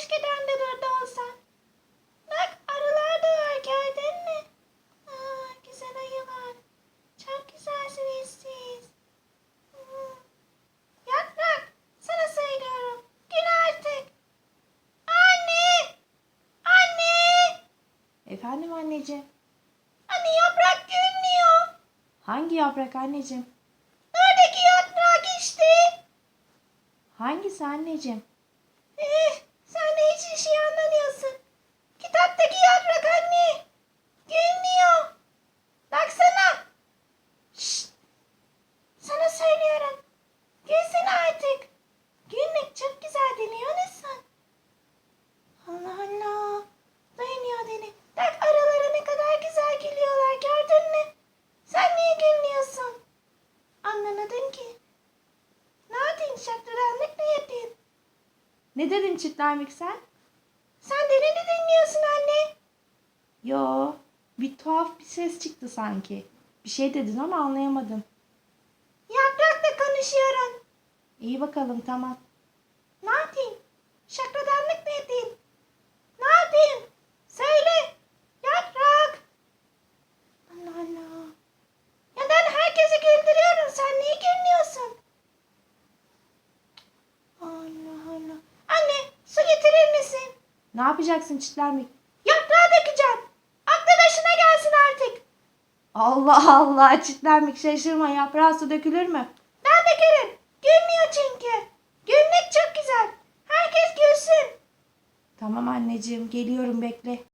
Keşke ben de burada olsam. Bak arılar da var gördün mü? Aa, güzel ayılar. Çok güzelsiniz siz. Yaprak sana söylüyorum. Gün artık. Anne! Anne! Efendim anneciğim. Anne yaprak gülmüyor. Hangi yaprak anneciğim? Neredeki yaprak işte. Hangisi anneciğim? Ee, Ne dedin çitler mikser? Sen de ne dinliyorsun anne? Yo, bir tuhaf bir ses çıktı sanki. Bir şey dedin ama anlayamadım. Yaprakla konuşuyorum. İyi bakalım tamam. Ne yapayım? Şakladanlık mı yapayım? Ne yapayım? Söyle. Yaprak. Allah Allah. Ya ben herkesi güldürüyorum. Sen niye gülmüyorsun? Allah Allah. Anne su getirir misin? Ne yapacaksın çitler mik? Yaprağı dökeceğim. Aklı başına gelsin artık. Allah Allah çitler mik şaşırma yaprağa su dökülür mü? Ben dökerim. Gülmüyor çünkü. Gülmek çok güzel. Herkes gülsün. Tamam anneciğim geliyorum bekle.